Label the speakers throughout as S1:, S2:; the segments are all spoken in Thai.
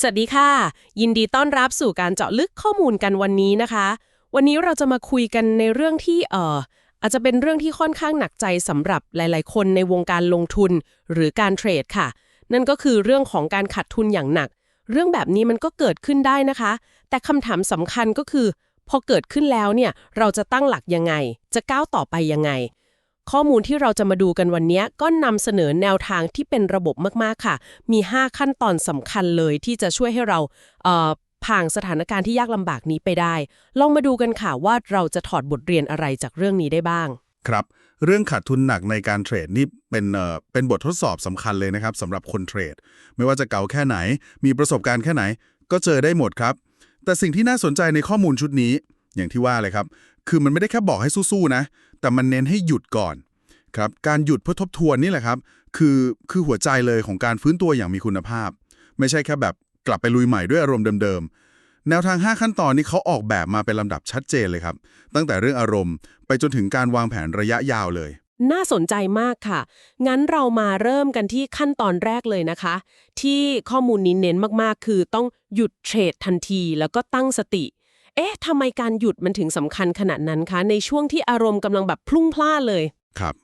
S1: สวัสดีค่ะ ยินดีต้อนรับสู่การเจาะลึกข้อมูลกันวันนี้นะคะ วันนี้เราจะมาคุยกันในเรื่องที่เอ่ออาจจะเป็นเรื่องที่ค่อนข้างหนักใจสำหรับหลาย ๆ คนในวงการลงทุนหรือการเทรดค่ะ นั่นก็คือเรื่องของการขาดทุนอย่างหนัก เรื่องแบบนี้มันก็เกิดขึ้นได้นะคะ แต่คำถามสำคัญก็คือ พอเกิดขึ้นแล้วเนี่ยเราจะตั้งหลักยังไง จะก้าวต่อไปยังไง ข้อมูลที่เราจะมาดูกันวันนี้ก็นำเสนอแนวทางที่เป็นระบบมากๆค่ะ มี 5 ขั้นตอนสำคัญเลยที่จะช่วยให้เราเผ่านสถานการณ์ที่ยากลำบากนี้ไปได้ ลองมาดูกันค่ะว่าเราจะถอดบทเรียนอะไรจากเรื่องนี้ได้บ้าง
S2: ครับ เรื่องขาดทุนหนักในการเทรดนี่เป็นเอ่อเป็นบททดสอบสำคัญเลยนะครับสำหรับคนเทรด ไม่ว่าจะเก่าแค่ไหน มีประสบการณ์แค่ไหน ก็เจอได้หมดครับ แต่สิ่งที่น่าสนใจในข้อมูลชุดนี้ อย่างที่ว่าเลยครับ คือมันไม่ได้แค่บอกให้สู้ๆนะ แต่มันเน้นให้หยุดก่อนครับการหยุดเพื่อทบทวนนี่แหละครับ คือคือหัวใจเลยของการฟื้นตัวอย่างมีคุณภาพ ไม่ใช่แค่แบบกลับไปลุยใหม่ด้วยอารมณ์เดิมๆ แนวทาง 5 ขั้นตอนนี้เขาออกแบบมาเป็นลำดับชัดเจนเลยครับ ตั้งแต่เรื่องอารมณ์ไปจนถึงการวางแผนระยะยาวเลย
S1: น่าสนใจมากค่ะ งั้นเรามาเริ่มกันที่ขั้นตอนแรกเลยนะคะ ที่ข้อมูลนี้เน้นมากๆ คือต้องหยุดเทรดทันที แล้วก็ตั้งสติ เอ๊ะทำไมการหยุดมันถึงสำคัญขนาดนั้นคะ ในช่วงที่อารมณ์กำลังแบบพลุ่งพล่านเลย
S2: ครับ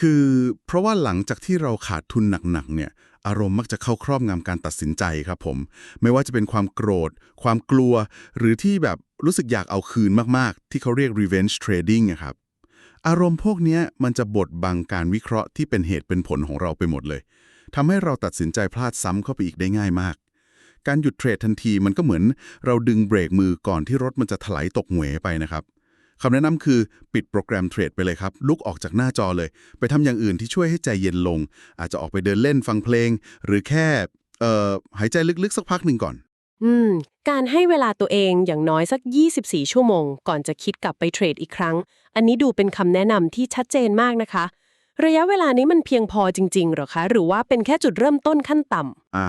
S2: คือเพราะว่าหลังจากที่เราขาดทุนหนักๆเนี่ย อารมณ์มักจะเข้าครอบงำการตัดสินใจครับผม ไม่ว่าจะเป็นความโกรธ ความกลัว หรือที่แบบรู้สึกอยากเอาคืนมากๆ ที่เขาเรียก revenge trading อะครับ อารมณ์พวกนี้มันจะบดบังการวิเคราะห์ที่เป็นเหตุเป็นผลของเราไปหมดเลยทำให้เราตัดสินใจพลาดซ้ำเข้าไปอีกได้ง่ายมาก การหยุดเทรดทันทีมันก็เหมือนเราดึงเบรกมือก่อนที่รถมันจะถลายตกเหวไปนะครับคำแนะนำคือปิดโปรแกรมเทรดไปเลยครับ ลุกออกจากหน้าจอเลย ไปทำอย่างอื่นที่ช่วยให้ใจเย็นลง อาจจะออกไปเดินเล่นฟังเพลง หรือแค่เอ่อหายใจลึกๆ สักพักหนึ่งก่อน
S1: อืม การให้เวลาตัวเองอย่างน้อยสัก 24 ชั่วโมง ก่อนจะคิดกลับไปเทรดอีกครั้ง อันนี้ดูเป็นคำแนะนำที่ชัดเจนมากนะคะ ระยะเวลานี้มันเพียงพอจริงๆเหรอคะ หรือว่าเป็นแค่จุดเริ่มต้นขั้นต่ำ
S2: อ่า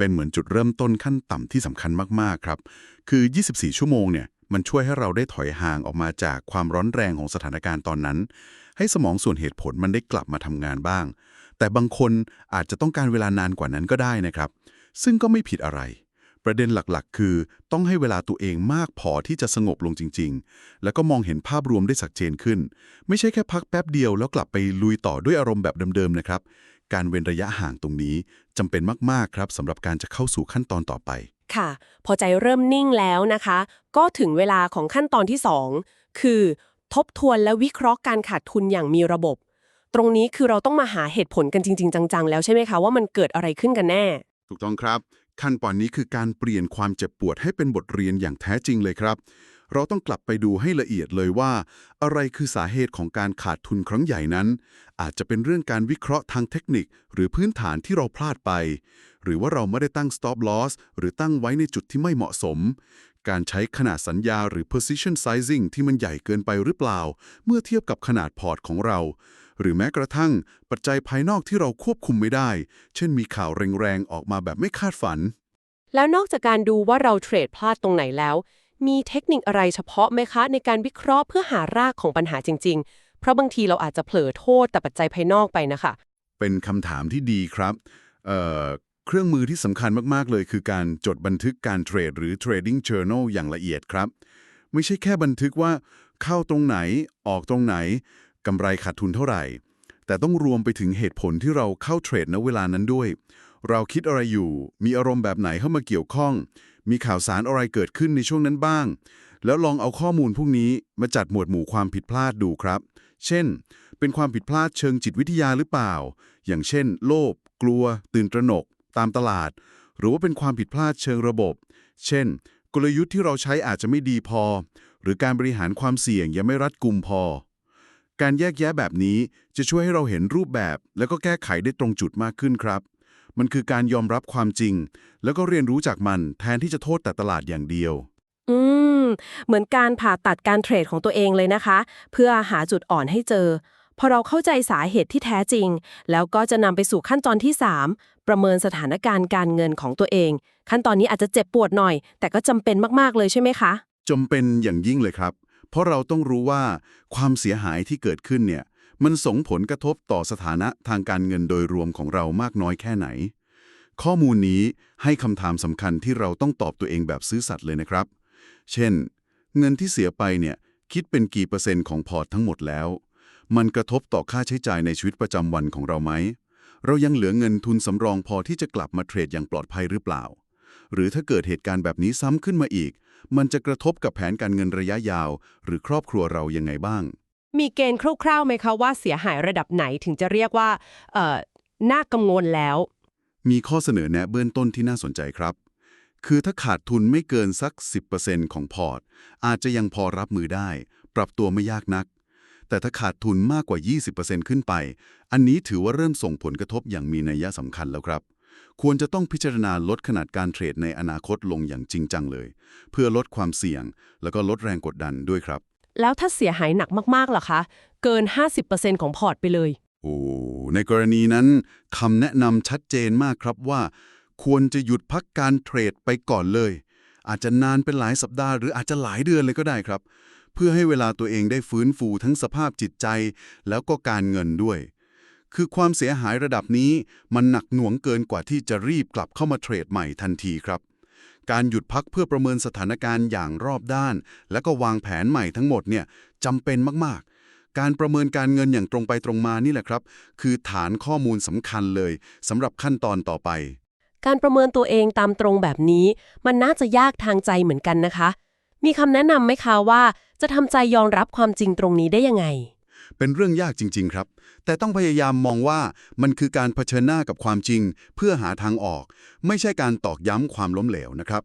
S2: เป็นเหมือนจุดเริ่มต้นขั้นต่ำที่สำคัญมากๆครับ คือ 24 ชั่วโมงเนี่ยมันช่วยให้เราได้ถอยห่างออกมาจากความร้อนแรงของสถานการณ์ตอนนั้น ให้สมองส่วนเหตุผลมันได้กลับมาทำงานบ้าง แต่บางคนอาจจะต้องการเวลานานกว่านั้นก็ได้นะครับ ซึ่งก็ไม่ผิดอะไร ประเด็นหลักๆ คือต้องให้เวลาตัวเองมากพอที่จะสงบลงจริง ๆ แล้วก็มองเห็นภาพรวมได้ชัดเจนขึ้น ไม่ใช่แค่พักแป๊บเดียวแล้วกลับไปลุยต่อด้วยอารมณ์แบบเดิมๆนะครับ การเว้นระยะห่างตรงนี้จำเป็นมาก ๆ ครับสำหรับการจะเข้าสู่ขั้นตอนต่อไป
S1: ค่ะ พอใจเริ่มนิ่งแล้วนะคะ ก็ถึงเวลาของขั้นตอนที่ 2 คือ ทบทวนและวิเคราะห์การขาดทุนอย่างมีระบบ ตรงนี้คือเราต้องมาหาเหตุผลกันจริง ๆ จัง ๆ แล้วใช่ไหมคะว่ามันเกิดอะไรขึ้นกันแน่
S2: ถูกต้องครับ ขั้นตอนนี้คือการเปลี่ยนความเจ็บปวดให้เป็นบทเรียนอย่างแท้จริงเลยครับ เราต้องกลับไปดูให้ละเอียดเลยว่า อะไรคือสาเหตุของการขาดทุนครั้งใหญ่นั้น อาจจะเป็นเรื่องการวิเคราะห์ทางเทคนิค หรือพื้นฐานที่เราพลาดไป หรือว่าเราไม่ได้ตั้ง stop loss หรือตั้งไว้ในจุดที่ไม่เหมาะสม การใช้ขนาดสัญญาหรือ position sizing ที่มันใหญ่เกินไปหรือเปล่า เมื่อเทียบกับขนาดพอร์ตของเรา หรือแม้กระทั่ง ปัจจัยภายนอกที่เราควบคุมไม่ได้ เช่นมีข่าวแรงๆออกมาแบบไม่คาดฝัน
S1: แล้วนอกจากการดูว่าเราเทรดพลาดตรงไหนแล้ว มีเทคนิคอะไรเฉพาะไหมคะ ในการวิเคราะห์เพื่อหารากของปัญหาจริง ๆ เพราะบางทีเราอาจจะเผลอโทษแต่ปัจจัยภายนอกไปนะคะ
S2: เป็นคำถามที่ดีครับเเครื่องมือที่สำคัญมาก ๆ เลยคือการจดบันทึกการเทรดหรือ trading journal อย่างละเอียดครับ ไม่ใช่แค่บันทึกว่าเข้าตรงไหนออกตรงไหนกำไรขาดทุนเท่าไหร่ แต่ต้องรวมไปถึงเหตุผลที่เราเข้าเทรดณเวลานั้นด้วย เราคิดอะไรอยู่ มีอารมณ์แบบไหนเข้ามาเกี่ยวข้อง มีข่าวสารอะไรเกิดขึ้นในช่วงนั้นบ้าง แล้วลองเอาข้อมูลพวกนี้มาจัดหมวดหมู่ความผิดพลาดดูครับ เช่น เป็นความผิดพลาดเชิงจิตวิทยาหรือเปล่า อย่างเช่น โลภ กลัว ตื่นตระหนก ตามตลาด หรือว่าเป็นความผิดพลาดเชิงระบบ เช่น กลยุทธ์ที่เราใช้อาจจะไม่ดีพอ หรือการบริหารความเสี่ยงยังไม่รัดกุมพอ การแยกแยะแบบนี้จะช่วยให้เราเห็นรูปแบบ แล้วก็แก้ไขได้ตรงจุดมากขึ้นครับ มันคือการยอมรับความจริง แล้วก็เรียนรู้จากมันแทนที่จะโทษแต่ตลาดอย่างเดียว
S1: อืม เหมือนการผ่าตัดการเทรดของตัวเองเลยนะคะ เพื่อหาจุดอ่อนให้เจอ พอเราเข้าใจสาเหตุที่แท้จริง แล้วก็จะนำไปสู่ขั้นตอนที่ 3 ประเมินสถานการณ์การเงินของตัวเอง ขั้นตอนนี้อาจจะเจ็บปวดหน่อย แต่ก็จำเป็นมากๆเลยใช่ไหมคะ
S2: จำเป็นอย่างยิ่งเลยครับ เพราะเราต้องรู้ว่าความเสียหายที่เกิดขึ้นเนี่ย มันส่งผลกระทบต่อสถานะทางการเงินโดยรวมของเรามากน้อยแค่ไหน ข้อมูลนี้ให้คำถามสำคัญที่เราต้องตอบตัวเองแบบซื่อสัตย์เลยนะครับ เช่น เงินที่เสียไปเนี่ยคิดเป็นกี่เปอร์เซ็นต์ของพอร์ตทั้งหมดแล้ว มันกระทบต่อค่าใช้จ่ายในชีวิตประจำวันของเราไหม เรายังเหลือเงินทุนสำรองพอที่จะกลับมาเทรดอย่างปลอดภัยหรือเปล่า หรือถ้าเกิดเหตุการณ์แบบนี้ซ้ำขึ้นมาอีก มันจะกระทบกับแผนการเงินระยะยาว หรือครอบครัวเรายังไงบ้าง
S1: มีเกณฑ์คร่าวๆไหมคะว่าเสียหายระดับไหนถึงจะเรียกว่าเอ่อน่ากังวลแล้ว
S2: มีข้อเสนอแนะเบื้องต้นที่น่าสนใจครับ คือถ้าขาดทุนไม่เกินสัก 10%ของพอร์ต อาจจะยังพอรับมือได้ ปรับตัวไม่ยากนัก แต่ถ้าขาดทุนมากกว่า 20%ขึ้นไป อันนี้ถือว่าเริ่มส่งผลกระทบอย่างมีนัยสำคัญแล้วครับควรจะต้องพิจารณาลดขนาดการเทรดในอนาคตลงอย่างจริงจังเลย เพื่อลดความเสี่ยง แล้วก็ลดแรงกดดันด้วยครับ
S1: แล้วถ้าเสียหายหนักมากๆล่ะคะ เกิน 50%ของพอร์ตไปเลย
S2: โอ้ในกรณีนั้นคำแนะนำชัดเจนมากครับว่า ควรจะหยุดพักการเทรดไปก่อนเลย อาจจะนานเป็นหลายสัปดาห์หรืออาจจะหลายเดือนเลยก็ได้ครับ เพื่อให้เวลาตัวเองได้ฟื้นฟูทั้งสภาพจิตใจ แล้วก็การเงินด้วย คือความเสียหายระดับนี้มันหนักหน่วงเกินกว่าที่จะรีบกลับเข้ามาเทรดใหม่ทันทีครับ การหยุดพักเพื่อประเมินสถานการณ์อย่างรอบด้าน แล้วก็วางแผนใหม่ทั้งหมดเนี่ยจำเป็นมากๆ การประเมินการเงินอย่างตรงไปตรงมานี่แหละครับ คือฐานข้อมูลสำคัญเลยสำหรับขั้นตอนต่อไป
S1: การประเมินตัวเองตามตรงแบบนี้ มันน่าจะยากทางใจเหมือนกันนะคะ มีคำแนะนำไหมคะว่า จะทำใจยอมรับความจริงตรงนี้ได้ยังไง
S2: เป็นเรื่องยากจริง ๆ ครับ แต่ต้องพยายามมองว่ามันคือการเผชิญหน้ากับความจริง เพื่อหาทางออก ไม่ใช่การตอกย้ำความล้มเหลวนะครับ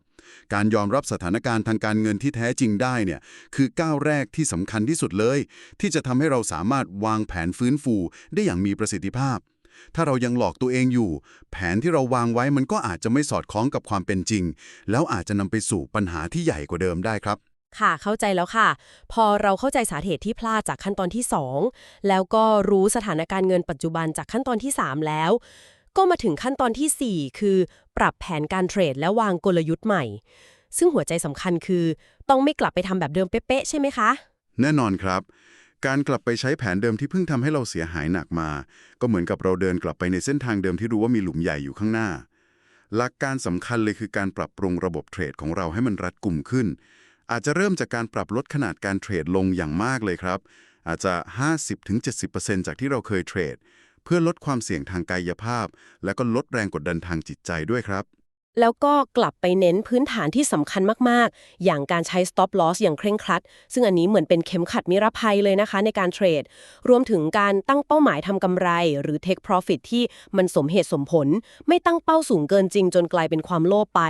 S2: การยอมรับสถานการณ์ทางการเงินที่แท้จริงได้เนี่ยคือก้าวแรกที่สำคัญที่สุดเลย ที่จะทำให้เราสามารถวางแผนฟื้นฟูได้อย่างมีประสิทธิภาพ ถ้าเรายังหลอกตัวเองอยู่ แผนที่เราวางไว้มันก็อาจจะไม่สอดคล้องกับความเป็นจริง แล้วอาจจะนำไปสู่ปัญหาที่ใหญ่กว่าเดิมได้ครับ
S1: ค่ะเข้าใจแล้วค่ะ พอเราเข้าใจสาเหตุที่พลาดจากขั้นตอนที่ 2 แล้วก็รู้สถานการณ์เงินปัจจุบันจากขั้นตอนที่ 3 แล้ว ก็มาถึงขั้นตอนทีสี่ 4 คือ ปรับแผนการเทรดและวางกลยุทธ์ใหม่ ซึ่งหัวใจสำคัญคือ ต้องไม่กลับไปทำแบบเดิมเป๊ะๆใช่ไหมคะ
S2: แน่นอนครับ การกลับไปใช้แผนเดิมที่เพิ่งทำให้เราเสียหายหนักมา ก็เหมือนกับเราเดินกลับไปในเส้นทางเดิมที่รู้ว่ามีหลุมใหญ่อยู่ข้างหน้า หลักการสำคัญเลยคือการปรับปรุงระบบเทรดของเราให้มันรัดกุมขึ้น อาจจะเริ่มจากการปรับลดขนาดการเทรดลงอย่างมากเลยครับ อาจจะ 50-70%จากที่เราเคยเทรด เพื่อลดความเสี่ยงทางกายภาพ และก็ลดแรงกดดันทางจิตใจด้วยครับ
S1: แล้วก็กลับไปเน้นพื้นฐานที่สำคัญมาก ๆ อย่างการใช้ stop loss อย่างเคร่งครัด ซึ่งอันนี้เหมือนเป็นเข็มขัดนิรภัยเลยนะคะ ในการเทรด รวมถึงการตั้งเป้าหมายทำกำไร หรือ take profit ที่มันสมเหตุสมผล ไม่ตั้งเป้าสูงเกินจริง จนกลายเป็นความโลภไป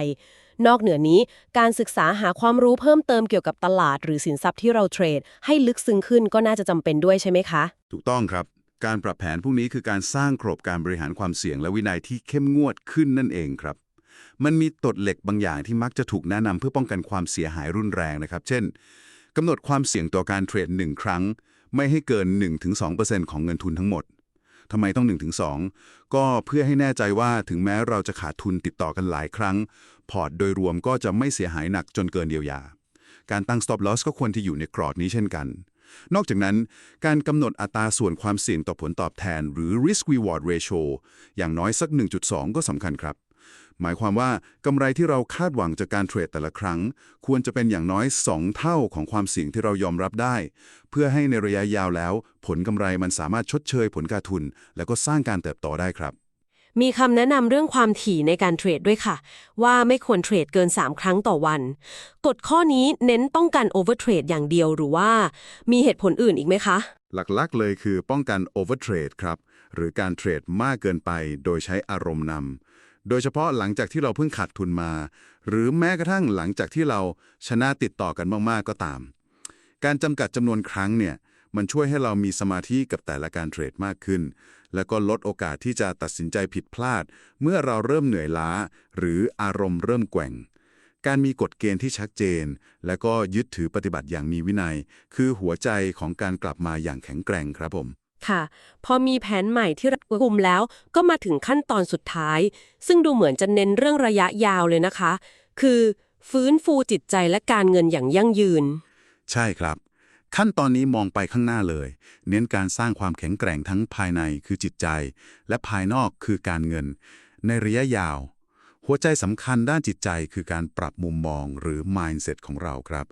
S1: นอกเหนือนี้การศึกษาหาความรู้เพิ่มเติมเกี่ยวกับตลาด หรือสินทรัพย์ที่เราเทรด ให้ลึกซึ้งขึ้นก็น่าจะจำเป็นด้วยใช่ไหมคะ
S2: ถูกต้องครับ การปรับแผนพวกนี้คือการสร้างกรอบการบริหารความเสี่ยงและวินัยที่เข้มงวดขึ้นนั่นเองครับมันมีตดเหล็กบางอย่างที่มักจะถูกแนะนำเพื่อป้องกันความเสียหายรุนแรงนะครับ เช่นกำหนดความเสี่ยงต่อการเทรด 1 ครั้ง ไม่ให้เกิน 1-2%ของเงินทุนทั้งหมดทำไมต้อง 1-2 ก็เพื่อให้แน่ใจว่าถึงแม้เราจะขาดทุนติดต่อกันหลายครั้ง พอร์ตโดยรวมก็จะไม่เสียหายหนักจนเกินเยียวยา การตั้ง stop loss ก็ควรที่อยู่ในกรอบนี้เช่นกัน นอกจากนั้น การกำหนดอัตราส่วนความเสี่ยงต่อผลตอบแทน หรือ risk reward ratio อย่างน้อยสัก 1.2 ก็สำคัญครับ หมายความว่ากำไรที่เราคาดหวังจากการเทรดแต่ละครั้ง ควรจะเป็นอย่างน้อย 2 เท่าของความเสี่ยงที่เรายอมรับได้ เพื่อให้ในระยะยาวแล้ว ผลกำไรมันสามารถชดเชยผลการทุน แล้วก็สร้างการเติบโตได้ครับ
S1: มีคำแนะนำเรื่องความถี่ในการเทรดด้วยค่ะ ว่าไม่ควรเทรดเกิน 3 ครั้งต่อวัน กฎข้อนี้เน้นต้องการโอเวอร์เทรดอย่างเดียวหรือว่า มีเหตุผลอื่นอีกไหมคะ
S2: หลักๆเลยคือป้องกัน overtrade ครับ หรือการเทรดมากเกินไปโดยใช้อารมณ์นำโดยเฉพาะหลังจากที่เราเพิ่งขาดทุนมา หรือแม้กระทั่งหลังจากที่เราชนะติดต่อกันมากๆก็ตาม การจำกัดจำนวนครั้งเนี่ยมันช่วยให้เรามีสมาธิกับแต่ละการเทรดมากขึ้น แล้วก็ลดโอกาสที่จะตัดสินใจผิดพลาด เมื่อเราเริ่มเหนื่อยล้า หรืออารมณ์เริ่มแกว่ง การมีกฎเกณฑ์ที่ชัดเจน และก็ยึดถือปฏิบัติอย่างมีวินัย คือหัวใจของการกลับมาอย่างแข็งแกร่งครับผม
S1: ค่ะ พอมีแผนใหม่ที่รัดกุมแล้ว ก็มาถึงขั้นตอนสุดท้าย ซึ่งดูเหมือนจะเน้นเรื่องระยะยาวเลยนะคะ คือฟื้นฟูจิตใจและการเงินอย่างยั่งยืน
S2: ใช่ครับ ขั้นตอนนี้มองไปข้างหน้าเลย เน้นการสร้างความแข็งแกร่งทั้งภายในคือจิตใจ และภายนอกคือการเงิน ในระยะยาว หัวใจสำคัญด้านจิตใจคือการปรับมุมมองหรือ mindset ของเราครับ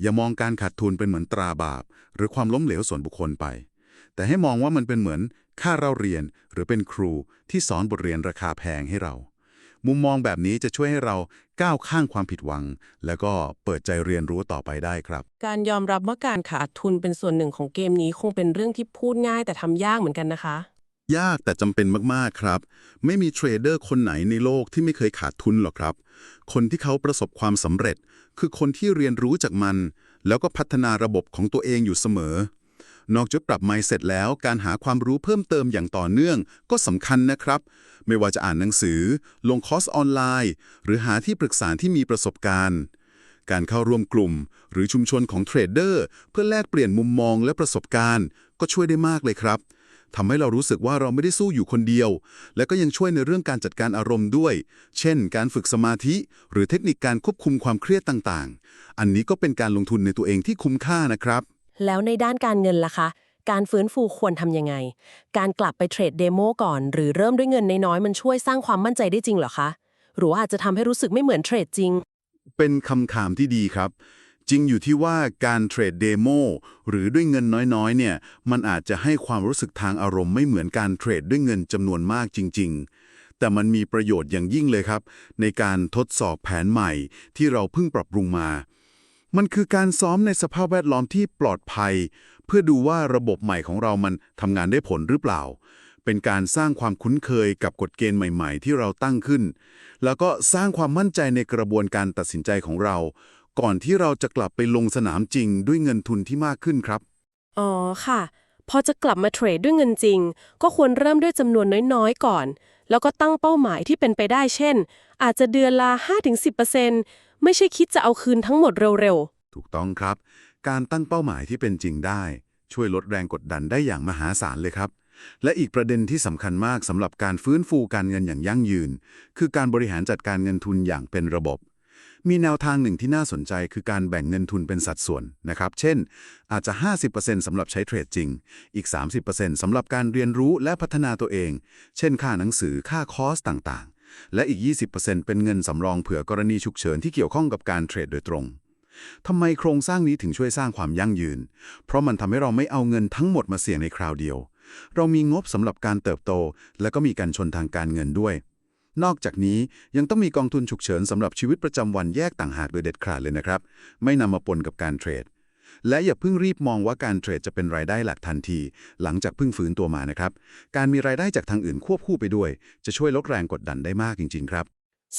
S2: อย่ามองการขาดทุนเป็นเหมือนตราบาป หรือความล้มเหลวส่วนบุคคลไป แต่ให้มองว่ามันเป็นเหมือนค่าเราเรียนหรือเป็นครูที่สอนบทเรียนราคาแพงให้เรา มุมมองแบบนี้จะช่วยให้เราก้าวข้างความผิดหวัง แล้วก็เปิดใจเรียนรู้ต่อไปได้ครับ
S1: การยอมรับว่าการขาดทุนเป็นส่วนหนึ่งของเกมนี้คงเป็นเรื่องที่พูดง่ายแต่ทำยากเหมือนกันนะคะ
S2: ยากแต่จำเป็นมากๆครับ ไม่มีเทรดเดอร์คนไหนในโลกที่ไม่เคยขาดทุนหรอกครับ คนที่เขาประสบความสำเร็จ คือคนที่เรียนรู้จากมัน แล้วก็พัฒนาระบบของตัวเองอยู่เสมอ นอกจากปรับ mindset แล้วการหาความรู้เพิ่มเติมอย่างต่อเนื่องก็สำคัญนะครับ ไม่ว่าจะอ่านหนังสือ ลงคอร์สออนไลน์ หรือหาที่ปรึกษาที่มีประสบการณ์ การเข้าร่วมกลุ่ม หรือชุมชนของเทรดเดอร์เพื่อแลกเปลี่ยนมุมมองและประสบการณ์ ก็ช่วยได้มากเลยครับทำให้เรารู้สึกว่าเราไม่ได้สู้อยู่คนเดียว และก็ยังช่วยในเรื่องการจัดการอารมณ์ด้วย เช่น การฝึกสมาธิ หรือเทคนิคการควบคุมความเครียดต่างๆ อันนี้ก็เป็นการลงทุนในตัวเองที่คุ้มค่านะครับ
S1: แล้วในด้านการเงินล่ะคะ การฟื้นฟูควรทำยังไง การกลับไปเทรดเดโมก่อน หรือเริ่มด้วยเงินน้อยๆมันช่วยสร้างความมั่นใจได้จริงเหรอคะ หรือว่าอาจจะทำให้รู้สึกไม่เหมือนเทรดจริง
S2: เป็นคำถามที่ดีครับ จริงอยู่ที่ว่าการเทรดเดโมหรือด้วยเงินน้อยๆเนี่ยมันอาจจะให้ความรู้สึกทางอารมณ์ไม่เหมือนการเทรดด้วยเงินจำนวนมากจริง ๆแต่มันมีประโยชน์อย่างยิ่งเลยครับ ในการทดสอบแผนใหม่ที่เราเพิ่งปรับปรุงมา มันคือการซ้อมในสภาพแวดล้อมที่ปลอดภัย เพื่อดูว่าระบบใหม่ของเรามันทำงานได้ผลหรือเปล่า เป็นการสร้างความคุ้นเคยกับกฎเกณฑ์ใหม่ๆ ที่เราตั้งขึ้น แล้วก็สร้างความมั่นใจในกระบวนการตัดสินใจของเรา ก่อนที่เราจะกลับไปลงสนามจริงด้วยเงินทุนที่มากขึ้นครับ
S1: อ๋อค่ะ พอจะกลับมาเทรดด้วยเงินจริง ก็ควรเริ่มด้วยจำนวนน้อยๆ ก่อน แล้วก็ตั้งเป้าหมายที่เป็นไปได้เช่น อาจจะเดือนละ5-10% ไม่ใช่คิดจะเอาคืนทั้งหมดเร็วๆ
S2: ถูกต้องครับ การตั้งเป้าหมายที่เป็นจริงได้ ช่วยลดแรงกดดันได้อย่างมหาศาลเลยครับ และอีกประเด็นที่สำคัญมากสำหรับการฟื้นฟูการเงินอย่างยั่งยืน คือการบริหารจัดการเงินทุนอย่างเป็นระบบ มีแนวทางหนึ่งที่น่าสนใจคือการแบ่งเงินทุนเป็นสัดส่วนนะครับ เช่น อาจจะ 50%สำหรับใช้เทรดจริง อีก 30%สำหรับการเรียนรู้และพัฒนาตัวเอง เช่น ค่าหนังสือค่าคอร์สต่างๆ และอีก 20%เป็นเงินสำรองเผื่อกรณีฉุกเฉินที่เกี่ยวข้องกับการเทรดโดยตรงทำไมโครงสร้างนี้ถึงช่วยสร้างความยั่งยืน เพราะมันทำให้เราไม่เอาเงินทั้งหมดมาเสี่ยงในคราวเดียว เรามีงบสำหรับการเติบโต และก็มีการชนทางการเงินด้วย นอกจากนี้ยังต้องมีกองทุนฉุกเฉินสำหรับชีวิตประจำวันแยกต่างหากโดยเด็ดขาดเลยนะครับ ไม่นำมาปนกับการเทรด และอย่าเพิ่งรีบมองว่าการเทรดจะเป็นรายได้หลักทันที หลังจากเพิ่งฟื้นตัวมานะครับ การมีรายได้จากทางอื่นควบคู่ไปด้วย จะช่วยลดแรงกดดันได้มากจริง ๆ ครับ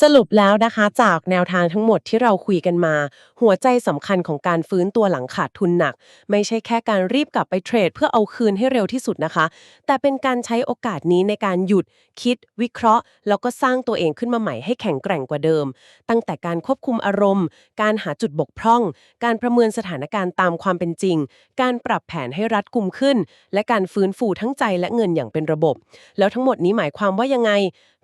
S1: สรุปแล้วนะคะ จากแนวทางทั้งหมดที่เราคุยกันมา หัวใจสำคัญของการฟื้นตัวหลังขาดทุนหนัก ไม่ใช่แค่การรีบกลับไปเทรด เพื่อเอาคืนให้เร็วที่สุดนะคะ แต่เป็นการใช้โอกาสนี้ในการหยุด คิด วิเคราะห์ แล้วก็สร้างตัวเองขึ้นมาใหม่ให้แข็งแกร่งกว่าเดิม ตั้งแต่การควบคุมอารมณ์ การหาจุดบกพร่อง การประเมินสถานการณ์ตามความเป็นจริง การปรับแผนให้รัดกุมขึ้น และการฟื้นฟูทั้งใจและเงินอย่างเป็นระบบ แล้วทั้งหมดนี้หมายความว่ายังไง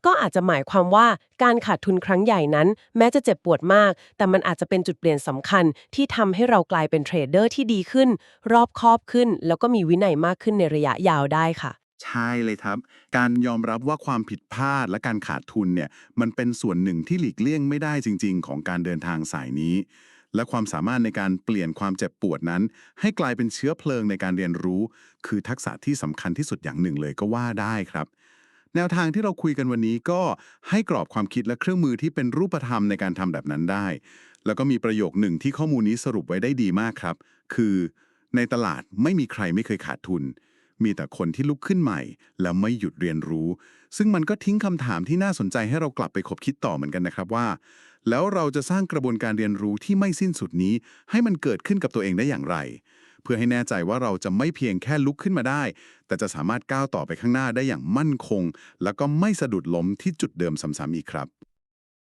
S1: ก็อาจจะหมายความว่าการขาดทุนครั้งใหญ่นั้น แม้จะเจ็บปวดมาก แต่มันอาจจะเป็นจุดเปลี่ยนสำคัญที่ทำให้เรากลายเป็นเทรดเดอร์ที่ดีขึ้น รอบคอบขึ้น แล้วก็มีวินัยมากขึ้นในระยะยาวได้ค่ะ
S3: ใช่เลยครับ การยอมรับว่าความผิดพลาดและการขาดทุนเนี่ยมันเป็นส่วนหนึ่งที่หลีกเลี่ยงไม่ได้จริง ๆ ของการเดินทางสายนี้ และความสามารถในการเปลี่ยนความเจ็บปวดนั้น ให้กลายเป็นเชื้อเพลิงในการเรียนรู้ คือทักษะที่สำคัญที่สุดอย่างหนึ่งเลยก็ว่าได้ครับ แนวทางที่เราคุยกันวันนี้ก็ให้กรอบความคิดและเครื่องมือที่เป็นรูปธรรมในการทำแบบนั้นได้ แล้วก็มีประโยคหนึ่งที่ข้อมูลนี้สรุปไว้ได้ดีมากครับ คือ ในตลาดไม่มีใครไม่เคยขาดทุน มีแต่คนที่ลุกขึ้นใหม่ แล้วไม่หยุดเรียนรู้ ซึ่งมันก็ทิ้งคำถามที่น่าสนใจให้เรากลับไปคบคิดต่อเหมือนกันนะครับว่า แล้วเราจะสร้างกระบวนการเรียนรู้ที่ไม่สิ้นสุดนี้ ให้มันเกิดขึ้นกับตัวเองได้อย่างไร เพื่อให้แน่ใจว่าเราจะไม่เพียงแค่ลุกขึ้นมาได้ แต่จะสามารถก้าวต่อไปข้างหน้าได้อย่างมั่นคง แล้วก็ไม่สะดุดล้มที่จุดเดิมซ้ำๆอีกครับ